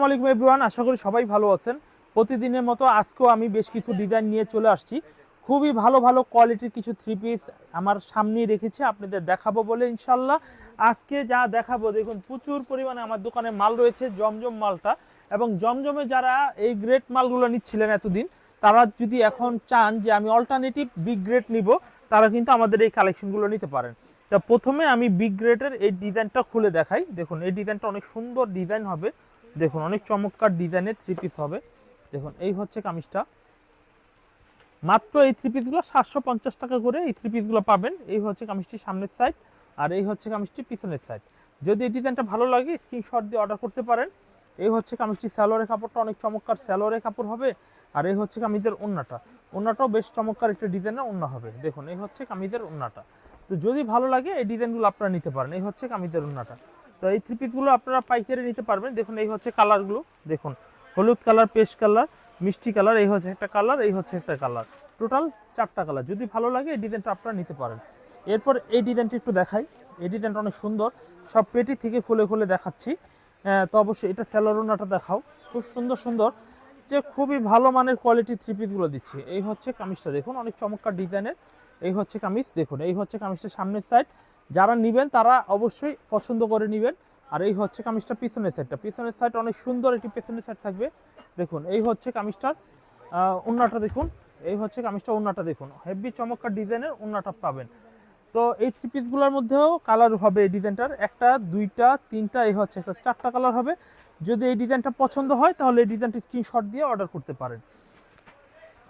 আসসালামাইকুম এভরিওয়ান আশা করি সবাই ভালো আছেন। প্রতিদিনের মতো আজকেও আমি বেশ কিছু ডিজাইন নিয়ে চলে আসছি। খুবই ভালো ভালো কোয়ালিটির কিছু থ্রি পিস আমার সামনেই রেখেছি, আপনাদের দেখাবো বলে ইনশাল্লাহ আজকে যা দেখাবো, দেখুন, প্রচুর পরিমাণে আমার দোকানে মাল রয়েছে, জমজম মালটা। এবং জমজমে যারা এই গ্রেট মালগুলো নিচ্ছিলেন এতদিন, তারা যদি এখন চান যে আমি অল্টারনেটিভ বিগ গ্রেড নিব, তারা কিন্তু আমাদের এই কালেকশনগুলো নিতে পারেন। তা প্রথমে আমি বিগ গ্রেডের এই ডিজাইনটা খুলে দেখাই। দেখুন, এই ডিজাইনটা অনেক সুন্দর ডিজাইন হবে। দেখুন, অনেক চমৎকার ডিজাইনের থ্রি পিস হবে। দেখুন, এই হচ্ছে কামিজটা। মাত্র এই থ্রি পিসগুলো সাতশো পঞ্চাশ টাকা করে এই থ্রি পিসগুলো পাবেন। এই হচ্ছে কামিজটির সামনের সাইড আর এই হচ্ছে কামিজটির পিছনের সাইড যদি এই ডিজাইনটা ভালো লাগে স্ক্রিনশট দিয়ে অর্ডার করতে পারেন। এই হচ্ছে কামিজটি স্যালোয়ারের কাপড়টা, অনেক চমৎকার স্যালোয়ারের কাপড় হবে। আর এই হচ্ছে কামিজের ওন্নাটা। ওন্নাটাও বেশ চমৎকার একটা ডিজাইনের ওন্না হবে। দেখুন, এই হচ্ছে কামিজের ওন্নাটা। তো যদি ভালো লাগে, এই ডিজাইনগুলো আপনারা নিতে পারেন। এই হচ্ছে কামিজের ওন্নাটা। তো এই থ্রি পিসগুলো আপনারা পাইকারি নিতে পারবেন। দেখুন, এই হচ্ছে কালারগুলো দেখুন, হলুদ কালার পেস্ট কালার মিষ্টি কালার এই হচ্ছে একটা কালার এই হচ্ছে একটা কালার টোটাল চারটা কালার যদি ভালো লাগে, এই ডিজাইনটা আপনারা নিতে পারেন। এরপর এই ডিজাইনটা একটু দেখাই। এই ডিজাইনটা অনেক সুন্দর। সব পেটি থেকে খুলে খুলে দেখাচ্ছি। তো অবশ্যই এটা স্যালোরোনাটা দেখাও। খুব সুন্দর সুন্দর। যে খুবই ভালো মানের কোয়ালিটি থ্রি পিসগুলো দিচ্ছি। এই হচ্ছে কামিজটা। দেখুন, অনেক চমৎকার ডিজাইনের এই হচ্ছে কামিজ। দেখুন, এই হচ্ছে কামিজটা সামনের সাইড যারা নেবেন, তারা অবশ্যই পছন্দ করে নেবেন। আর এই হচ্ছে কামিজটা পিছনের সাইডটা পিছনের সাইড অনেক সুন্দর একটি পিছনের সাইড থাকবে। দেখুন, এই হচ্ছে কামিজটার উন্নাটা দেখুন। এই হচ্ছে কামিজটা উন্নাটা দেখুন। হেভি চমৎকার ডিজাইনের উন্নাটা পাবেন। তো এই থ্রি পিসগুলোর মধ্যেও কালার হবে এই ডিজাইনটার একটা, দুইটা, তিনটা, এই হচ্ছে একটা চারটা কালার হবে। যদি এই ডিজাইনটা পছন্দ হয়, তাহলে এই ডিজাইনটা স্ক্রিনশট দিয়ে অর্ডার করতে পারেন।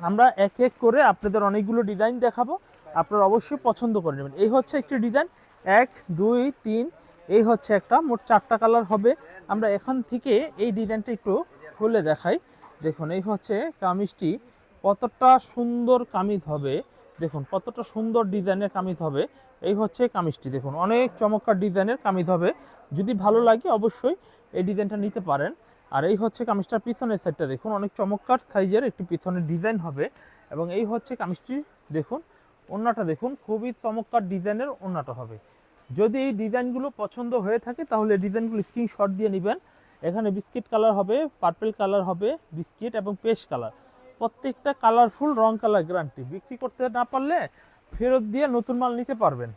আমরা এক এক করে আপনাদের অনেকগুলো ডিজাইন দেখাবো। আপনারা অবশ্যই পছন্দ করে নেবেন। এই হচ্ছে একটি ডিজাইন এক, দুই, তিন, এই হচ্ছে একটা, মোট চারটা কালার হবে। আমরা এখান থেকে এই ডিজাইনটা একটু খুলে দেখাই। দেখুন, এই হচ্ছে কামিজটি। কতটা সুন্দর কামিজ হবে। দেখুন, কতটা সুন্দর ডিজাইনের কামিজ হবে। এই হচ্ছে কামিজটি। দেখুন, অনেক চমৎকার ডিজাইনের কামিজ হবে। যদি ভালো লাগে অবশ্যই এই ডিজাইনটা নিতে পারেন। আর এই হচ্ছে কামিজটার পিছনের সাইডটা দেখুন, অনেক চমৎকার সাইজের একটি পিছনের ডিজাইন হবে। এবং এই হচ্ছে কামিজটি, দেখুন ওন্নাটা দেখুন, খুবই চমৎকার ডিজাইনের ওন্নাটা হবে। যদি এই ডিজাইনগুলো পছন্দ হয়ে থাকে, তাহলে ডিজাইনগুলো স্ক্রিনশট দিয়ে নেবেন। এখানে বিস্কিট কালার হবে, পার্পেল কালার হবে, বিস্কিট এবং পেস্ট কালার। প্রত্যেকটা কালারফুল, রং কালার গ্যারান্টি। বিক্রি করতে না পারলে ফেরত দিয়ে নতুন মাল নিতে পারবেন।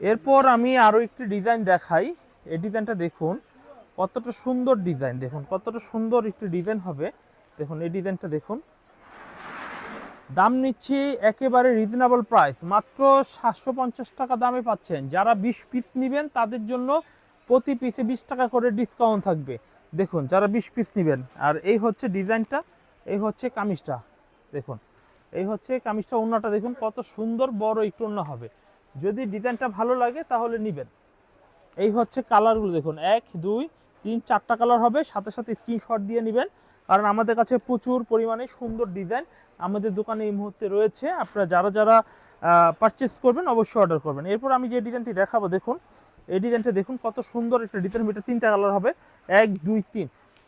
এরপর আমি আরও একটি ডিজাইন দেখাই। এই ডিজাইনটা দেখুন, কতটা সুন্দর ডিজাইন। দেখুন, কতটা সুন্দর একটি ডিজাইন হবে। দেখুন, এই ডিজাইনটা দেখুন। দাম নিচ্ছি একেবারে রিজনেবল প্রাইস মাত্র সাতশো পঞ্চাশ টাকা দামে পাচ্ছেন। যারা বিশ পিস নেবেন, তাদের জন্য প্রতি পিসে বিশ টাকা করে ডিসকাউন্ট থাকবে। দেখুন, যারা বিশ পিস নেবেন, আর এই হচ্ছে ডিজাইনটা, এই হচ্ছে কামিজটা, দেখুন, এই হচ্ছে কামিজটা ওন্নাটা দেখুন, কত সুন্দর, বড় একটু অন্য হবে। যদি ডিজাইনটা ভালো লাগে, তাহলে নেবেন। এই হচ্ছে কালারগুলো, দেখুন, এক, দুই, তিন, চারটা কালার হবে, সাথে সাথে স্ক্রিনশট দিয়ে নেবেন। কারণ আমাদের কাছে প্রচুর পরিমাণে সুন্দর ডিজাইন আমাদের দোকানে এই মুহূর্তে রয়েছে। আপনারা যারা যারা পারচেস করবেন অবশ্যই অর্ডার করবেন। এরপর আমি যে ডিজাইনটি দেখাবো, দেখুন। এই ডিজাইনটা দেখুন, কত সুন্দর একটা ডিজাইন এটা তিনটা কালার হবে। এক, দুই, তিন।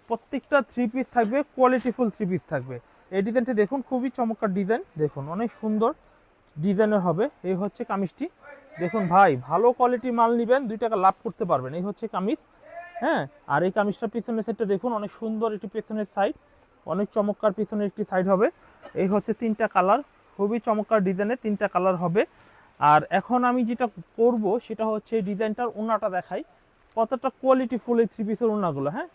প্রত্যেকটা থ্রি পিস থাকবে কোয়ালিটিফুল থ্রি পিস থাকবে। এই ডিজাইনটি দেখুন, খুবই চমৎকার ডিজাইন দেখুন, অনেক সুন্দর ডিজাইনের হবে। এই হচ্ছে কামিজটি। দেখুন ভাই, ভালো কোয়ালিটি মাল নেবেন, দুই টাকা লাভ করতে পারবেন। এই হচ্ছে কামিজ হ্যাঁ? আর এই কামিজটা পিছনের সাইডটা দেখুন, অনেক সুন্দর একটি পেছনের সাইড অনেক চমৎকার পিছনের একটি সাইড হবে। এই হচ্ছে তিনটা কালার। খুবই চমৎকার ডিজাইনের তিনটা কালার হবে। আর এখন আমি যেটা করব সেটা হচ্ছে ডিজাইনটার ওনাটা দেখাই। কতটা কোয়ালিটি ফুল এই থ্রি পিসের ওনাগুলো হ্যাঁ?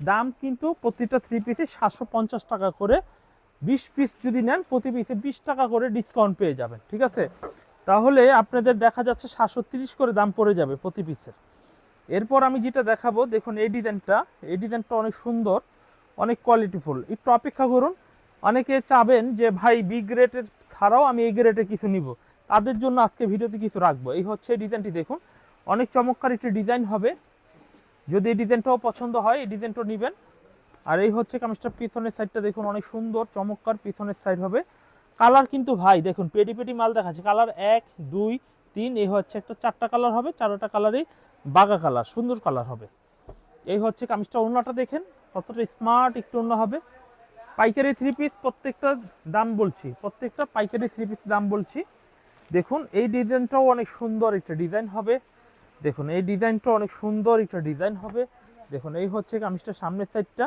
দাম কিন্তু প্রতিটা থ্রি পিসে সাতশো পঞ্চাশ টাকা করে। বিশ পিস যদি নেন, প্রতি পিসে বিশ টাকা করে ডিসকাউন্ট পেয়ে যাবেন, ঠিক আছে? তাহলে আপনাদের দেখা যাচ্ছে সাতশো তিরিশ করে দাম পড়ে যাবে প্রতি পিসের এরপর আমি যেটা দেখাবো, দেখুন এই ডিজাইনটা। এই ডিজাইনটা অনেক সুন্দর, অনেক কোয়ালিটিফুল একটু অপেক্ষা করুন অনেকে চাবেন যে, ভাই বি গ্রেডের ছাড়াও আমি এই গ্রেডের কিছু নিব। তাদের জন্য আজকে ভিডিওতে কিছু রাখব। এই হচ্ছে ডিজাইনটি দেখুন। অনেক চমৎকার একটি ডিজাইন হবে। যদি এই ডিজাইনটাও পছন্দ হয়, এই ডিজাইনটাও নেবেন। আর এই হচ্ছে কামিজটার পিছনের সাইডটা দেখুন, অনেক সুন্দর, চমৎকার পিছনের সাইড হবে। কালার কিন্তু ভাই, দেখুন, পেটি পেটি মাল দেখাচ্ছে। কালার এক, দুই, তিন, এই হচ্ছে একটা চারটা কালার হবে, চারটা কালারই বাগা কালার সুন্দর কালার হবে। এই হচ্ছে কামিজটা ওড়নাটা দেখেন, কতটা স্মার্ট একটু ওড়না হবে। পাইকারি থ্রি পিস প্রত্যেকটা দাম বলছি, প্রত্যেকটা পাইকারি থ্রি পিস দাম বলছি। দেখুন, এই ডিজাইনটাও অনেক সুন্দর একটা ডিজাইন হবে। দেখুন, এই ডিজাইনটা অনেক সুন্দর একটা ডিজাইন হবে। দেখুন, এই হচ্ছে কামিজটার সামনের সাইডটা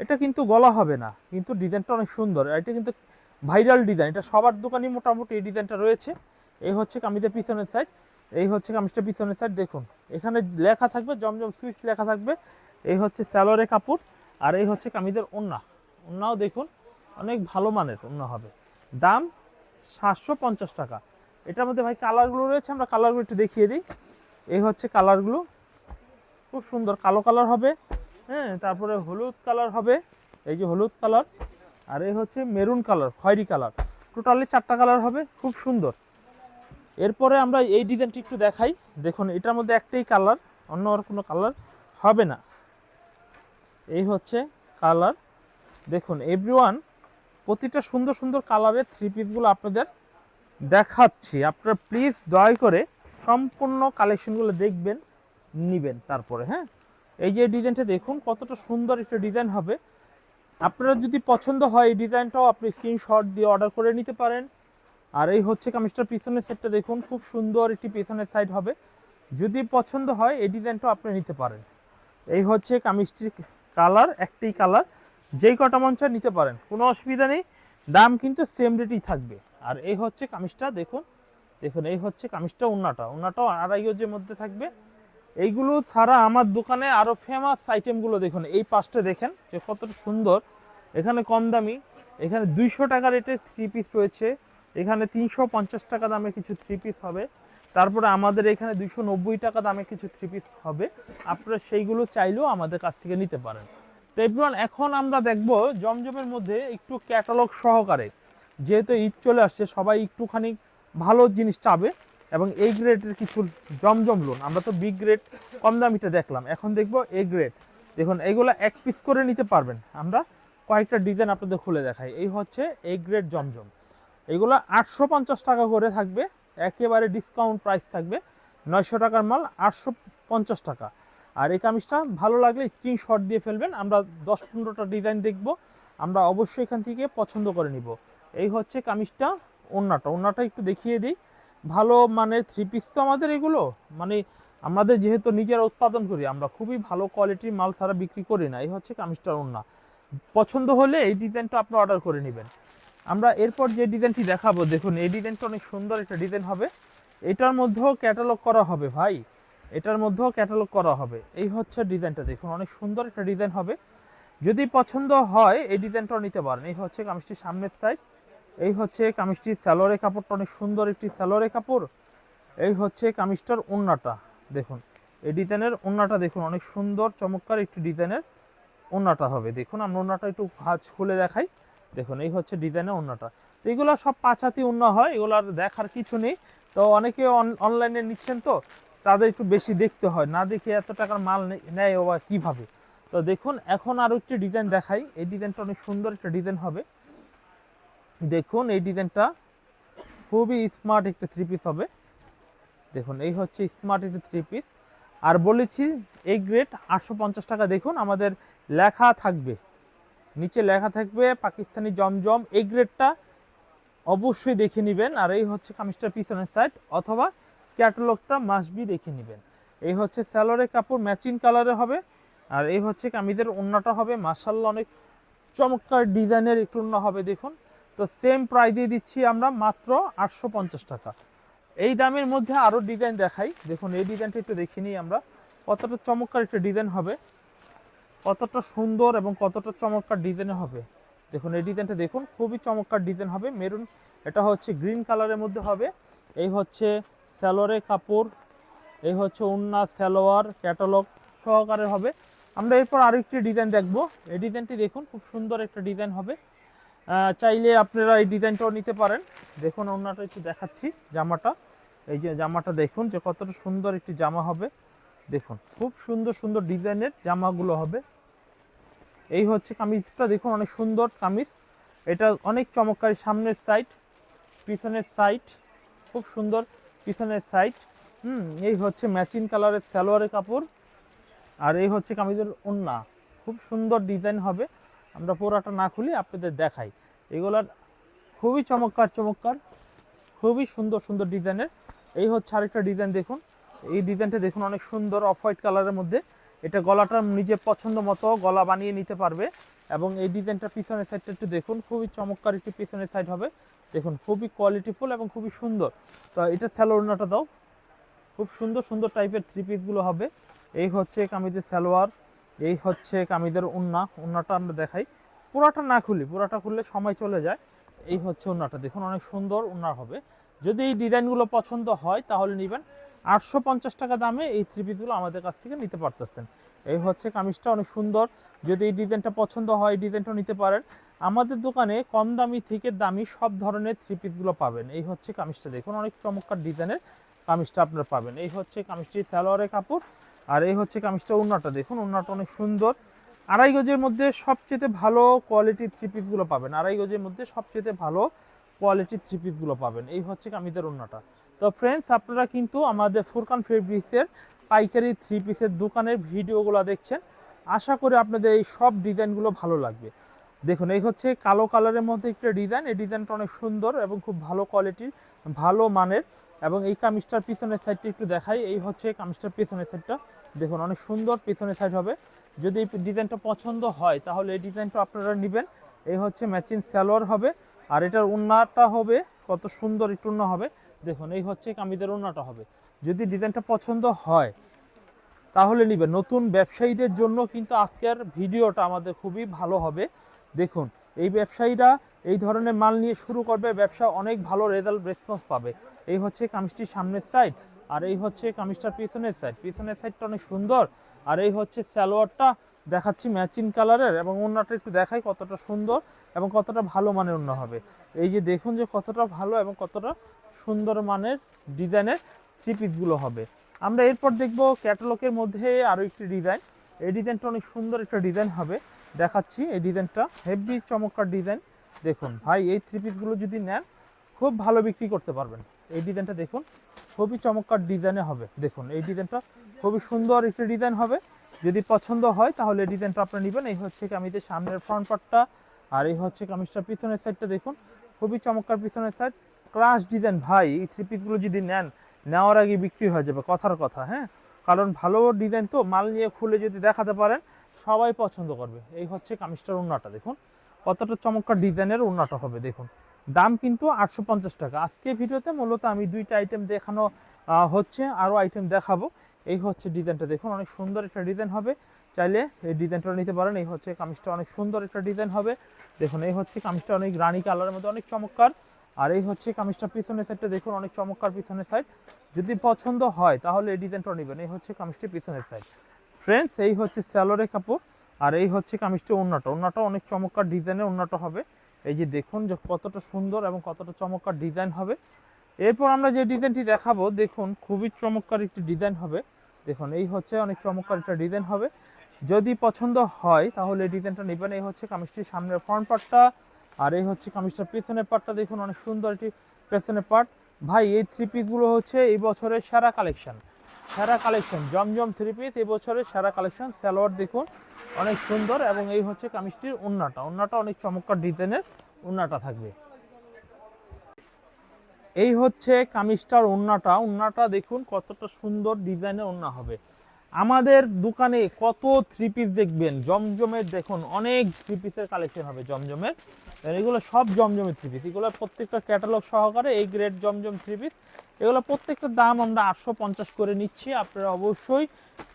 এটা কিন্তু গলা হবে না, কিন্তু ডিজাইনটা অনেক সুন্দর। এটা কিন্তু ভাইরাল ডিজাইন, এটা সবার দোকানই মোটামুটি এই ডিজাইনটা রয়েছে। এই হচ্ছে কামিজের পিছনের সাইড এই হচ্ছে কামিজটা পিছনের সাইড দেখুন, এখানে লেখা থাকবে, জমজম সুইচ লেখা থাকবে। এই হচ্ছে স্যালোরে কাপড়, আর এই হচ্ছে কামিজের ওন্না ওন্নাও দেখুন অনেক ভালো মানের ওন্না হবে। দাম সাতশো পঞ্চাশ টাকা। এটার মধ্যে ভাই কালারগুলো রয়েছে, আমরা কালারগুলো একটু দেখিয়ে দিই। এই হচ্ছে কালারগুলো খুব সুন্দর কালো কালার হবে হ্যাঁ তারপরে হলুদ কালার হবে, এই যে হলুদ কালার আর এই হচ্ছে মেরুন কালার খয়েরি কালার টোটালি চারটা কালার হবে, খুব সুন্দর। এরপরে আমরা এই ডিজাইনটি একটু দেখাই। দেখুন, এটার মধ্যে একটাই কালার অন্য আর কোনো কালার হবে না। এই হচ্ছে কালার দেখুন এভরিওয়ান প্রতিটা সুন্দর সুন্দর কালারের থ্রি পিসগুলো আপনাদের দেখাচ্ছি। আপনারা প্লিজ দয়া করে সম্পূর্ণ কালেকশনগুলো দেখবেন, নিবেন তারপরে হ্যাঁ? এই যে ডিজাইনটা দেখুন, কতটা সুন্দর একটা ডিজাইন হবে। আপনারা যদি পছন্দ হয় এই ডিজাইনটাও আপনি স্ক্রিনশট দিয়ে অর্ডার করে নিতে পারেন। আর এই হচ্ছে কামিজটার পিছনের সেটটা দেখুন, খুব সুন্দর একটি পিছনের সাইড হবে। যদি পছন্দ হয়, এই ডিজাইনটাও আপনি নিতে পারেন। এই হচ্ছে কামিজটির কালার একটি কালার যেই কটা চায় নিতে পারেন, কোনো অসুবিধা নেই। দাম কিন্তু সেম রেটই থাকবে। আর এই হচ্ছে কামিজটা, দেখুন দেখুন, এই হচ্ছে কামিজটা, উন্নাটা। উন্নাটাও আড়াই গজের মধ্যে থাকবে। এইগুলো ছাড়া আমার দোকানে আরও ফেমাস আইটেমগুলো দেখুন, এই পাশটা দেখেন, যে কতটা সুন্দর। এখানে কম দামি, এখানে দুইশো টাকা রেটের থ্রি পিস রয়েছে। এখানে তিনশো পঞ্চাশ টাকা দামে কিছু থ্রি পিস হবে। তারপরে আমাদের এখানে দুইশো নব্বই টাকা দামে কিছু থ্রি পিস হবে। আপনারা সেইগুলো চাইলেও আমাদের কাছ থেকে নিতে পারেন। তো এখন আমরা দেখব জমজমের মধ্যে একটু ক্যাটালগ সহকারে। যেহেতু ঈদ চলে আসছে, সবাই একটুখানি ভালো জিনিস চাবে এবং এই গ্রেডের কিছু জমজম লোন আমরা তো বিগ গ্রেড কম দামিটা দেখলাম। এখন দেখব এ গ্রেড দেখুন এইগুলো এক পিস করে নিতে পারবেন। আমরা কয়েকটা ডিজাইন আপনাদের খুলে দেখাই। এই হচ্ছে এ গ্রেড জমজম। এগুলো আটশো পঞ্চাশ টাকা করে থাকবে। একেবারে ডিসকাউন্ট প্রাইস থাকবে। নয়শো টাকার মাল আটশো পঞ্চাশ টাকা। আর এই কামিজটা ভালো লাগলে স্ক্রিনশট দিয়ে ফেলবেন। আমরা দশ পনেরোটা ডিজাইন দেখব। আমরা অবশ্যই এখান থেকে পছন্দ করে নিব। এই হচ্ছে কামিজটা ওন্নাটা ওন্নাটা একটু দেখিয়ে দিই। ভালো মানে থ্রি পিস তো আমাদের এগুলো। মানে আমাদের যেহেতু নিজেরা উৎপাদন করি, আমরা খুবই ভালো কোয়ালিটির মাল ছাড়া বিক্রি করি না। এই হচ্ছে কামিজটার ওন্না পছন্দ হলে এই ডিজাইনটা আপনি অর্ডার করে নেবেন। আমরা এরপর যে ডিজাইনটি দেখাবো, দেখুন, এই ডিজাইনটা অনেক সুন্দর একটা ডিজাইন হবে। এটার মধ্যেও ক্যাটালগ করা হবে, ভাই। এটার মধ্যেও ক্যাটালগ করা হবে। এই হচ্ছে ডিজাইনটা দেখুন, অনেক সুন্দর একটা ডিজাইন হবে। যদি পছন্দ হয়, এই ডিজাইনটাও নিতে পারেন। এই হচ্ছে কামিজটির সামনের সাইড এই হচ্ছে কামিজটির স্যালোরে কাপড়টা। অনেক সুন্দর একটি স্যালোরে কাপড়। এই হচ্ছে কামিজটার ওন্নাটা দেখুন, এই ডিজাইনের ওন্নাটা দেখুন। অনেক সুন্দর, চমৎকার একটি ডিজাইনের ওন্নাটা হবে। দেখুন, আমরা ওন্নাটা একটু ভাজ খুলে দেখাই। দেখুন, এই হচ্ছে ডিজাইনের ওন্নাটা তো এগুলো সব পাঁচ হাতি হয়। এগুলো আর দেখার কিছু নেই। তো অনেকে অনলাইনে নিচ্ছেন তো। তাদের একটু বেশি দেখতে হয়। না দেখে এত টাকার মাল নেয় বা কীভাবে? তো দেখুন, এখন আরও একটি ডিজাইন দেখাই। এই ডিজাইনটা অনেক সুন্দর একটা ডিজাইন হবে। দেখুন, এই ডিজাইনটা খুবই স্মার্ট একটা থ্রি পিস হবে। দেখুন, এই হচ্ছে স্মার্ট একটা থ্রি পিস আর বলেছি, এই গ্রেড আটশো পঞ্চাশ টাকা। দেখুন, আমাদের লেখা থাকবে। নিচে লেখা থাকবে পাকিস্তানি জমজম। এই গ্রেডটা অবশ্যই দেখে নেবেন। আর এই হচ্ছে কামিজটার পিছনের সাইড অথবা ক্যাটালগটা মাসবি দেখে নেবেন। এই হচ্ছে স্যালোরে কাপড় ম্যাচিং কালারে হবে, আর এই হচ্ছে কামিজের ওন্নাটা হবে। মাসাল্লাহ অনেক চমৎকার ডিজাইনের একটু ওন্না হবে, দেখুন। তো সেম প্রাইস দিয়ে দিচ্ছি আমরা মাত্র আটশো পঞ্চাশ টাকা। এই দামের মধ্যে আরও ডিজাইন দেখাই। দেখুন, এই ডিজাইনটা একটু দেখে নিই আমরা। কতটা চমৎকার একটা ডিজাইন হবে। কতটা সুন্দর এবং কতটা চমৎকার ডিজাইনে হবে। দেখুন, এই ডিজাইনটা দেখুন, খুবই চমৎকার ডিজাইন হবে। মেরুন, এটা হচ্ছে গ্রিন কালারের মধ্যে হবে। এই হচ্ছে স্যালোরে কাপড়, এই হচ্ছে উন্না সালোয়ার ক্যাটালগ সহকারে হবে। আমরা এরপর আরেকটি ডিজাইন দেখব। এই ডিজাইনটি দেখুন, খুব সুন্দর একটা ডিজাইন হবে। চাইলে আপনারা এই ডিজাইনটাও নিতে পারেন। দেখুন অন্যটা একটু দেখাচ্ছি, জামাটা। এই যে জামাটা দেখুন, যে কতটা সুন্দর একটি জামা হবে। দেখুন, খুব সুন্দর সুন্দর ডিজাইনের জামাগুলো হবে। এই হচ্ছে কামিজটা, দেখুন, অনেক সুন্দর কামিজ। এটা অনেক চমৎকার, সামনের সাইড পিছনের সাইড খুব সুন্দর। পিছনের সাইড হুম, এই হচ্ছে ম্যাচিং কালারের সালোয়ারের কাপড় আর এই হচ্ছে কামিজের ওন্না। খুব সুন্দর ডিজাইন হবে। আমরা পুরাটা না খুলি, আপনাদের দেখাই। এগুলার খুবই চমৎকার চমৎকার, খুবই সুন্দর সুন্দর ডিজাইনের এই হচ্ছে আরেকটা ডিজাইন দেখুন। এই ডিজাইনটা দেখুন, অনেক সুন্দর অফ হোয়াইট কালারের মধ্যে। এটা গলাটা নিজের পছন্দ মতো গলা বানিয়ে নিতে পারবে। এবং এই ডিজাইনটা পিছনের সাইডটা একটু দেখুন, খুবই চমৎকার একটি পিছনের সাইড হবে। দেখুন, খুবই কোয়ালিটিফুল এবং খুবই সুন্দর। তো এটা স্যালোয়ারনাটা দাও। খুব সুন্দর সুন্দর টাইপের থ্রি পিসগুলো হবে। এই হচ্ছে কামিজের সালোয়ার, এই হচ্ছে কামিজের উন্না। উন্নাটা আমরা দেখাই। পুরাটা না খুলি, পুরাটা খুললে সময় চলে যায়। এই হচ্ছে উন্নাটা। দেখুন, অনেক সুন্দর উন্না হবে। যদি এই ডিজাইনগুলো পছন্দ হয়, তাহলে নেবেন। আটশো পঞ্চাশ টাকা দামে এই থ্রি পিসগুলো আমাদের কাছ থেকে নিতে পারতেছেন। এই হচ্ছে কামিজটা অনেক সুন্দর। যদি এই ডিজাইনটা পছন্দ হয়, এই ডিজাইনটা নিতে পারেন। আমাদের দোকানে কম দামি থেকে দামি সব ধরনের থ্রি পিসগুলো পাবেন। এই হচ্ছে কামিজটা, দেখুন অনেক চমৎকার ডিজাইনের কামিজটা আপনারা পাবেন। এই হচ্ছে কামিজটি সালোয়ারের কাপড়, আর এই হচ্ছে কামিজটা উন্নাটা, দেখুন উন্নাটা অনেক সুন্দর। আড়াই গজের মধ্যে সবচেয়ে ভালো কোয়ালিটির থ্রি পিসগুলো পাবেন। আড়াই গজের মধ্যে সবচেয়ে ভালো কোয়ালিটির থ্রি পিসগুলো পাবেন। এই হচ্ছে কামিজের উন্নাটা। তো ফ্রেন্ডস আপনারা কিন্তু আমাদের ফুরকান ফেব্রিক্সের পাইকারি থ্রি পিসের দোকানের ভিডিওগুলো দেখছেন। আশা করি আপনাদের এই সব ডিজাইনগুলো ভালো লাগবে। দেখুন, এই হচ্ছে কালো কালারের মধ্যে একটা ডিজাইন। এই ডিজাইনটা অনেক সুন্দর এবং খুব ভালো কোয়ালিটির, ভালো মানের এবং এই কামিজটার পিছনের সাইডটা একটু দেখাই। এই হচ্ছে কামিজটার পিছনের সাইডটা। দেখুন, অনেক সুন্দর পিছনের সাইড হবে। যদি এই ডিজাইনটা পছন্দ হয়, তাহলে এই ডিজাইনটা আপনারা নেবেন। এই হচ্ছে ম্যাচিং স্যালোয়ার হবে আর এটার উন্নাটা হবে, কত সুন্দর একটু উন্না হবে। দেখুন, এই হচ্ছে কামিজের উন্নাটা হবে। যদি ডিজাইনটা পছন্দ হয়, তাহলে নিবেন। নতুন ব্যবসায়ীদের জন্য কিন্তু আজকের ভিডিওটা আমাদের খুবই ভালো হবে। দেখুন, এই ব্যবসায়ীরা এই ধরনের মাল নিয়ে শুরু করবে, ব্যবসা অনেক ভালো রেজাল্ট রেসপন্স পাবে। এই হচ্ছে কামিজটির সামনের সাইড আর এই হচ্ছে কামিজটার পিছনের সাইড পিছনের সাইডটা অনেক সুন্দর, আর এই হচ্ছে স্যালোয়ারটা দেখাচ্ছি ম্যাচিং কালারের এবং ওন্নাটা একটু দেখাই কতটা সুন্দর এবং কতটা ভালো মানের ওন্না হবে। এই যে দেখুন যে কতটা ভালো এবং কতটা সুন্দর মানের ডিজাইনের থ্রি পিসগুলো হবে। আমরা এরপর দেখব ক্যাটালগের মধ্যে আরও একটি ডিজাইন এই ডিজাইনটা অনেক সুন্দর একটা ডিজাইন হবে। দেখাচ্ছি এই ডিজাইনটা। হেভি চমৎকার ডিজাইন। দেখুন, ভাই, এই থ্রি পিসগুলো যদি নেন, খুব ভালো বিক্রি করতে পারবেন। এই ডিজাইনটা দেখুন, খুবই চমৎকার ডিজাইনে হবে। দেখুন, এই ডিজাইনটা খুবই সুন্দর একটি ডিজাইন হবে। যদি পছন্দ হয়, তাহলে এই ডিজাইনটা আপনি নেবেন। এই হচ্ছে কামিজের সামনের ফ্রন্ট পার্টটা আর এই হচ্ছে কামিজটার পিছনের সাইডটা দেখুন, খুবই চমৎকার পিছনের সাইড ক্রাশ ডিজাইন ভাই, এই থ্রি পিসগুলো যদি নেন, নেওয়ার আগে বিক্রি হয়ে যাবে, কথার কথা হ্যাঁ? কারণ ভালো ডিজাইন তো, মাল নিয়ে খুলে যদি দেখাতে পারেন সবাই পছন্দ করবে। এই হচ্ছে কামিজটার উন্নাটা, দেখুন। কতটা চমৎকার ডিজাইনের উন্নাটা হবে, দেখুন। দাম কিন্তু আটশো পঞ্চাশ টাকা। আজকে ভিডিওতে মূলত আমি দুইটা আইটেম দেখানো হচ্ছে, আরও আইটেম দেখাবো। এই হচ্ছে ডিজাইনটা, দেখুন, অনেক সুন্দর একটা ডিজাইন হবে। চাইলে এই ডিজাইনটা নিতে পারেন, এই হচ্ছে কামিজটা অনেক সুন্দর একটা ডিজাইন হবে। দেখুন, এই হচ্ছে কামিজটা অনেক রানি কালারের মধ্যে অনেক চমৎকার। আর এই হচ্ছে কামিজটা পিছনের সাইডটা দেখুন, অনেক চমৎকার পিছনের সাইড যদি পছন্দ হয়, তাহলে এই ডিজাইনটা নেবেন। এই হচ্ছে কামিজটি পিছনের সাইড ফ্রেন্ডস এই হচ্ছে স্যালোরে কাপড়, আর এই হচ্ছে কামিজটি ওন্নাটা। ওন্নাটা অনেক চমৎকার ডিজাইনের ওন্নাটা হবে। এই যে দেখুন যে কতটা সুন্দর এবং কতটা চমৎকার ডিজাইন হবে। এরপর আমরা যে ডিজাইনটি দেখাবো, দেখুন খুবই চমৎকার একটি ডিজাইন হবে। দেখুন, এই হচ্ছে অনেক চমৎকার একটা ডিজাইন হবে। যদি পছন্দ হয়, তাহলে এই ডিজাইনটা নেবেন। এই হচ্ছে কামিজটির সামনের ফ্রন্ট পার্টটা আর এই হচ্ছে কামিজটার পেছনের পার্টটা দেখুন, অনেক সুন্দর একটি পেছনের পার্ট ভাই, এই থ্রি পিসগুলো হচ্ছে এই বছরের সেরা কালেকশন সেরা কালেকশন, জমজম থ্রি পিস এই বছরের সেরা কালেকশন, সালোয়ার দেখুন, অনেক সুন্দর এবং এই হচ্ছে কামিজটির উন্নাটা। উন্নাটা অনেক চমৎকার ডিজাইনের উন্নাটা থাকবে। এই হচ্ছে কামিজটার উন্নাটা। উন্নাটা দেখুন কতটা সুন্দর ডিজাইনের উন্না হবে। আমাদের দোকানে কত থ্রি পিস দেখবেন? জমজমের দেখুন, অনেক থ্রি পিসের কালেকশন হবে জমজমের। এগুলো সব জমজমের থ্রি পিস এগুলো প্রত্যেকটা ক্যাটালগ সহকারে এই গ্রেড জমজম থ্রি পিস এগুলো প্রত্যেকটা দাম আমরা আটশো পঞ্চাশ করে নিচ্ছি। আপনারা অবশ্যই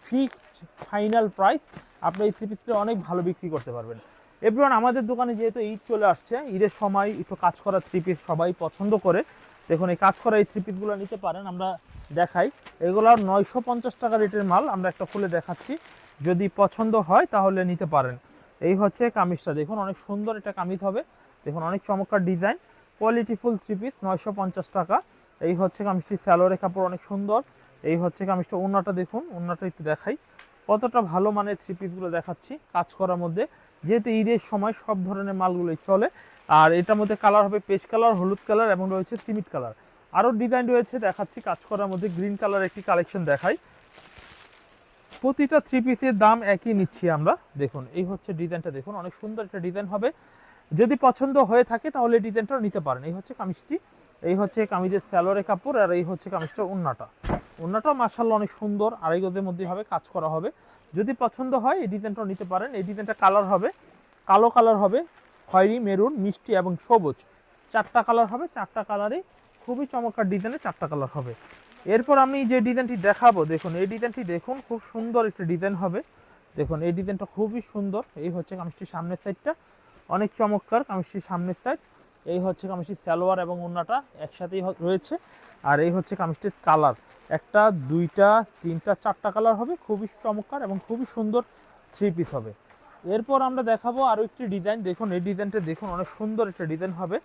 ফিক্সড ফাইনাল প্রাইস আপনি এই পিসটা অনেক ভালো বিক্রি করতে পারবেন। এভরিওয়ান, আমাদের দোকানে যেহেতু ঈদ চলে আসছে, ঈদের সময় একটু কাজ করা থ্রি পিস সবাই পছন্দ করে। দেখুন, এই কাজ করা এই থ্রি পিসগুলো নিতে পারেন, আমরা দেখাই। এগুলো নয়শো পঞ্চাশ টাকা রেটের মাল, আমরা একটা খুলে দেখাচ্ছি। যদি পছন্দ হয় তাহলে নিতে পারেন। এই হচ্ছে কামিজটা, দেখুন অনেক সুন্দর একটা কামিজ হবে। দেখুন, অনেক চমৎকার ডিজাইন কোয়ালিটিফুল থ্রি পিস নয়শো পঞ্চাশ টাকা। এই হচ্ছে কামিজটি স্যালোয়ারের কাপড় অনেক সুন্দর। এই হচ্ছে কামিজটা উন্নাটা দেখুন উন্নাটা একটু দেখাই। কতটা ভালো মানের থ্রি পিসগুলো দেখাচ্ছি কাজ করার মধ্যে। যেহেতু ঈদের সময় সব ধরনের মালগুলোই চলে, আর এটার মধ্যে কালার হবে পেস্ট কালার হলুদ কালার এবং রয়েছে সিমিট কালার আরও ডিজাইন রয়েছে, দেখাচ্ছি কাজ করার মধ্যে গ্রিন কালার একটি কালেকশন দেখাই। প্রতিটা থ্রি পিসের দাম একই নিচ্ছি আমরা। দেখুন, এই হচ্ছে ডিজাইনটা দেখুন, অনেক সুন্দর একটা ডিজাইন হবে। যদি পছন্দ হয়ে থাকে তাহলে এই ডিজাইনটা নিতে পারেন। এই হচ্ছে কামিজটি এই হচ্ছে কামিজের স্যালোরে কাপড় আর এই হচ্ছে কামিজটার উন্নাটা। ওনাটাও মার্শাল্লাহ অনেক সুন্দর, আড়াই গজের মধ্যে হবে, কাজ করা হবে। যদি পছন্দ হয়, এই ডিজাইনটাও নিতে পারেন। এই ডিজাইনটা কালার হবে, কালো কালার হবে, খয়েরি, মেরুন, মিষ্টি এবং সবুজ। চারটা কালার হবে, চারটা কালারই, খুবই চমৎকার ডিজাইনে চারটা কালার হবে। এরপর আমি যে ডিজাইনটি দেখাবো, দেখুন, এই ডিজাইনটি দেখুন, খুব সুন্দর একটা ডিজাইন হবে। দেখুন, এই ডিজাইনটা খুবই সুন্দর। এই হচ্ছে কামিজটির সামনের সাইডটা অনেক চমৎকার কামিজটির সামনের সাইড এই হচ্ছে কামিজটির সালোয়ার এবং ওন্নাটা একসাথেই রয়েছে। আর এই হচ্ছে কামিজটির কালার। একটা, দুইটা, তিনটা, চারটা কালার হবে। খুবই চমৎকার এবং খুবই সুন্দর থ্রি পিস হবে। এরপর আমরা দেখাবো আরও একটি ডিজাইন। দেখুন, এই ডিজাইনটা দেখুন, অনেক সুন্দর একটা ডিজাইন হবে।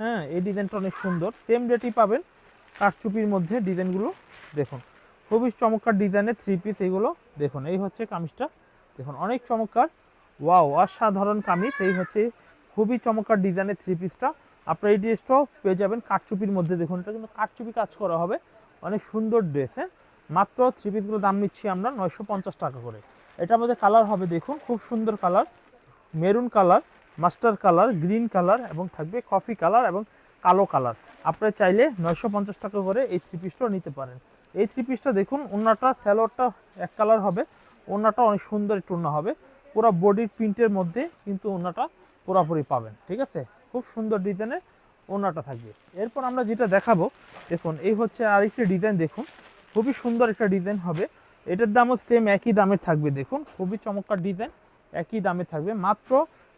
হ্যাঁ এই ডিজাইনটা অনেক সুন্দর। সেম রেটই পাবেন। কাঠচুপির মধ্যে ডিজাইনগুলো দেখুন। খুবই চমৎকার ডিজাইনের থ্রি পিস এইগুলো দেখুন। এই হচ্ছে কামিজটা। দেখুন, অনেক চমৎকার। ওয়াও, অসাধারণ কামিজ। এই হচ্ছে খুবই চমৎকার ডিজাইনের থ্রি পিসটা আপনার এই ড্রেসটাও পেয়ে যাবেন। কাঠচুপির মধ্যে দেখুন, এটা কিন্তু কাঠচুপি কাজ করা হবে। অনেক সুন্দর ড্রেস হ্যাঁ মাত্র থ্রি পিসগুলো দাম নিচ্ছি আমরা নয়শো পঞ্চাশ টাকা করে। এটার মধ্যে কালার হবে দেখুন, খুব সুন্দর colour maroon colour master colour green colour এবং থাকবে কফি কালার এবং কালো কালার আপনারা চাইলে নয়শো পঞ্চাশ টাকা করে এই থ্রি পিসটাও নিতে পারেন। এই থ্রি পিসটা দেখুন, ওনাটা স্যালোয়ারটা এক কালার হবে। ওনাটা অনেক সুন্দর একটু হবে। পুরো বডির প্রিন্টের মধ্যে কিন্তু ওনাটা পুরোপুরি পাবেন, ঠিক আছে? খুব সুন্দর ডিজাইনের ওনাটা থাকবে। এরপর আমরা যেটা দেখাবো, দেখুন, এই হচ্ছে আরেকটি ডিজাইন দেখুন, খুবই সুন্দর একটা ডিজাইন হবে। এটার দামও সেম একই দামের থাকবে, দেখুন, খুবই চমৎকার ডিজাইন একই দামে থাকবে, মাত্র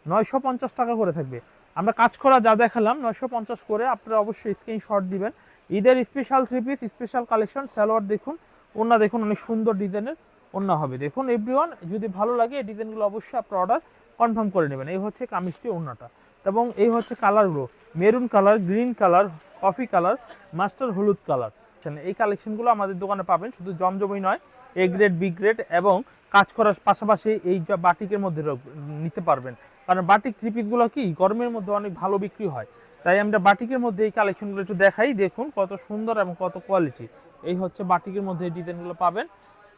নয়শো পঞ্চাশ টাকা করে থাকবে। আমরা কাজ করা যা দেখালাম, নয়শো পঞ্চাশ করে আপনারা অবশ্যই স্ক্রিনশট দিবেন। ঈদের special three piece special collection salwar দেখুন ওনা দেখুন, অনেক সুন্দর ডিজাইনের ওনা হবে। দেখুন এভরিওয়ান যদি ভালো লাগে, এই ডিজাইনগুলো অবশ্যই আপনার অর্ডার কনফার্ম করে নেবেন। এই হচ্ছে কামিজটি ওনাটা এবং এই হচ্ছে কালারগুলো maroon colour green colour coffee colour master হলুদ কালার এই কালেকশনগুলো আমাদের দোকানে পাবেন, শুধু জমজমই নয় এ গ্রেড বি গ্রেড এবং কাজ করার পাশাপাশি এই যা বাটিকের মধ্যে নিতে পারবেন। কারণ বাটিক থ্রি পিসগুলো কি, গরমের মধ্যে অনেক ভালো বিক্রি হয়। তাই আমরা বাটিকের মধ্যে এই কালেকশনগুলো একটু দেখাই, দেখুন কত সুন্দর এবং কত কোয়ালিটি এই হচ্ছে বাটিকের মধ্যে এই ডিজাইনগুলো পাবেন।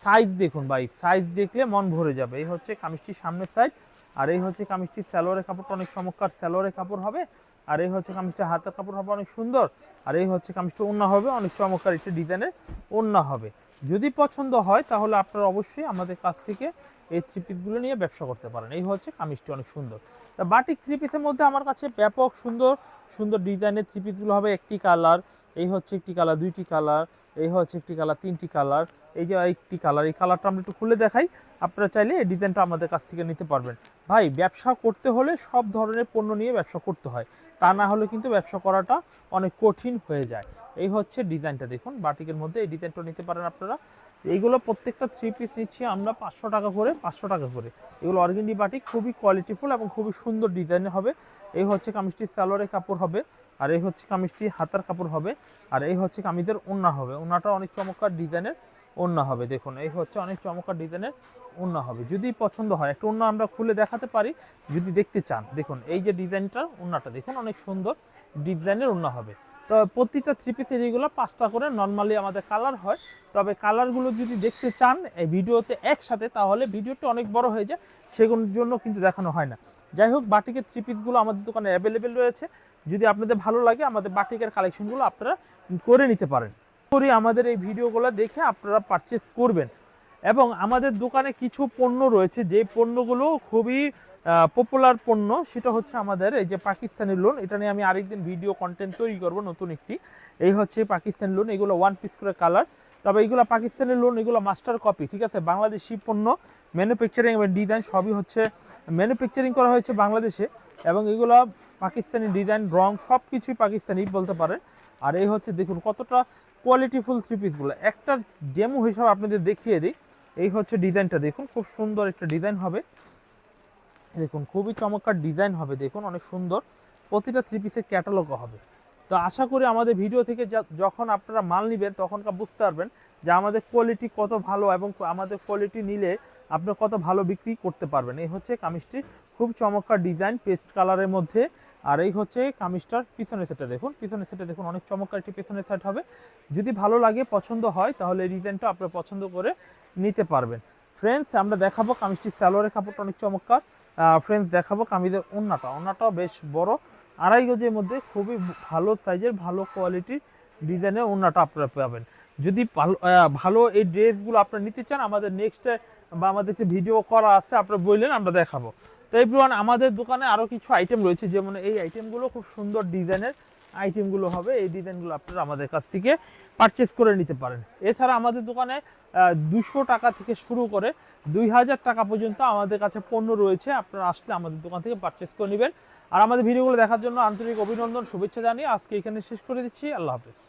সাইজ দেখুন ভাই সাইজ দেখলে মন ভরে যাবে। এই হচ্ছে কামিজটির সামনের সাইজ আর এই হচ্ছে কামিজটির স্যালোয়ারের কাপড়টা অনেক চমৎকার স্যালোয়ারের কাপড় হবে, আর এই হচ্ছে কামিজটা হাতের কাপড় হবে অনেক সুন্দর, আর এই হচ্ছে কামিজটা ওন্না হবে অনেক চমৎকার একটি ডিজাইনের ওন্না হবে। যদি পছন্দ হয়, তাহলে আপনারা অবশ্যই আমাদের কাছ থেকে এই থ্রি পিসগুলো নিয়ে ব্যবসা করতে পারেন। এই হচ্ছে কামিজটি অনেক সুন্দর। তা বাটিক থ্রি পিসের মধ্যে আমার কাছে ব্যাপক সুন্দর সুন্দর ডিজাইনের থ্রি পিসগুলো হবে একটি কালার, এই হচ্ছে একটি কালার, দুইটি কালার, এই হচ্ছে একটি কালার, তিনটি কালার, এই যে একটি কালার, এই কালারটা আমরা একটু খুলে দেখাই। আপনারা চাইলে এই ডিজাইনটা আমাদের কাছ থেকে নিতে পারবেন। ভাই, ব্যবসা করতে হলে সব ধরনের পণ্য নিয়ে ব্যবসা করতে হয়। তা না হলে কিন্তু ব্যবসা করাটা অনেক কঠিন হয়ে যায়। এই হচ্ছে ডিজাইনটা দেখুন, বাটিকের মধ্যে এই ডিজাইনটা নিতে পারেন আপনারা। এইগুলো প্রত্যেকটা থ্রি পিস নিচ্ছি আমরা পাঁচশো টাকা করে, পাঁচশো টাকা করে। এগুলো অর্গেন্ডি বাটিক, খুবই কোয়ালিটিফুল এবং খুবই সুন্দর ডিজাইনের হবে। এই হচ্ছে কামিজটির সালোয়ারের কাপড় হবে, আর এই হচ্ছে কামিজটি হাতার কাপড় হবে, আর এই হচ্ছে কামিজের ওন্না হবে। ওন্নাটা অনেক চমৎকার ডিজাইনের ওন্না হবে, দেখুন। এই হচ্ছে অনেক চমৎকার ডিজাইনের ওন্না হবে। যদি পছন্দ হয়, একটা ওন্না আমরা খুলে দেখাতে পারি, যদি দেখতে চান। দেখুন, এই যে ডিজাইনটা ওন্নাটা দেখুন, অনেক সুন্দর ডিজাইনের ওন্না হবে। তো প্রতিটা থ্রি পিসের এইগুলো পাঁচটা করে নর্মালি আমাদের কালার হয়। তবে কালারগুলো যদি দেখতে চান এই ভিডিওতে একসাথে, তাহলে ভিডিওটা অনেক বড় হয়ে যায়, সেগুলোর জন্য কিন্তু দেখানো হয় না। যাই হোক, বাটিকের থ্রি পিসগুলো আমাদের দোকানে অ্যাভেলেবেল রয়েছে। যদি আপনাদের ভালো লাগে, আমাদের বাটিকের কালেকশনগুলো আপনারা করে নিতে পারেন। করি আমাদের এই ভিডিওগুলো দেখে আপনারা পারচেস করবেন। এবং আমাদের দোকানে কিছু পণ্য রয়েছে যে পণ্যগুলো খুবই পপুলার পণ্য, সেটা হচ্ছে আমাদের এই যে পাকিস্তানি লোন এটা নিয়ে আমি আরেকদিন ভিডিও কন্টেন্ট তৈরি করব, নতুন একটি। এই হচ্ছে পাকিস্তানি লোন এগুলো ওয়ান পিস করে কালার তবে এইগুলো পাকিস্তানি লোন এগুলো মাস্টার কপি ঠিক আছে? বাংলাদেশি পণ্য ম্যানুফ্যাকচারিং এবং ডিজাইন সবই হচ্ছে ম্যানুফ্যাকচারিং করা হয়েছে বাংলাদেশে, এবং এগুলো পাকিস্তানি ডিজাইন রং সব কিছুই পাকিস্তানি বলতে পারে আর এই হচ্ছে, দেখুন কতটা কোয়ালিটিফুল থ্রি পিসগুলো একটা ডেমো হিসাবে আপনাদের দেখিয়ে দিই। এই হচ্ছে ডিজাইনটা, দেখুন, খুব সুন্দর একটা ডিজাইন হবে। দেখুন, খুবই চমৎকার ডিজাইন হবে, দেখুন, অনেক সুন্দর। প্রতিটা থ্রি পিসের ক্যাটালগও হবে। তো আশা করি আমাদের ভিডিও থেকে যখন আপনারা মাল নেবেন, তখনকার বুঝতে পারবেন যে আমাদের কোয়ালিটি কত ভালো এবং আমাদের কোয়ালিটি নিলে আপনি কত ভালো বিক্রি করতে পারবেন। এই হচ্ছে কামিজটি। খুব চমৎকার ডিজাইন, পেস্ট কালারের মধ্যে। আর এই হচ্ছে কামিজটার পিছনের সেটটা দেখুন। পিছনের সেটটা দেখুন, অনেক চমৎকার একটি পিছনের সেট হবে। যদি ভালো লাগে, পছন্দ হয়, তাহলে এই ডিজাইনটা আপনারা পছন্দ করে নিতে পারবেন। ফ্রেন্ডস আমরা দেখাবো কামিজটির সালোয়ারের কাপড়টা অনেক চমৎকার। ফ্রেন্ডস দেখাবো কামিজের ওন্নাটা। ওন্নাটাও বেশ বড়। আড়াই গজের মধ্যে খুবই ভালো সাইজের, ভালো কোয়ালিটির ডিজাইনের ওন্নাটা আপনারা পাবেন। যদি ভালো- এই ড্রেসগুলো আপনারা নিতে চান, আমাদের নেক্সট, বা আমাদের যে ভিডিও করা আছে, আপনারা বললেন, আমরা দেখাবো। তো এভরিওয়ান আমাদের দোকানে আরও কিছু আইটেম রয়েছে, যেমন এই আইটেমগুলো খুব সুন্দর ডিজাইনের আইটেমগুলো হবে। এই ডিজাইনগুলো আপনারা আমাদের কাছ থেকে পারচেস করে নিতে পারেন। এছাড়া আমাদের দোকানে দুশো টাকা থেকে শুরু করে দুই হাজার টাকা পর্যন্ত আমাদের কাছে পণ্য রয়েছে। আপনারা আসলে আমাদের দোকান থেকে পারচেস করে নেবেন। আর আমাদের ভিডিওগুলো দেখার জন্য আন্তরিক অভিনন্দন, শুভেচ্ছা জানিয়ে আজকে এখানে শেষ করে দিচ্ছি। আল্লাহ হাফেজ।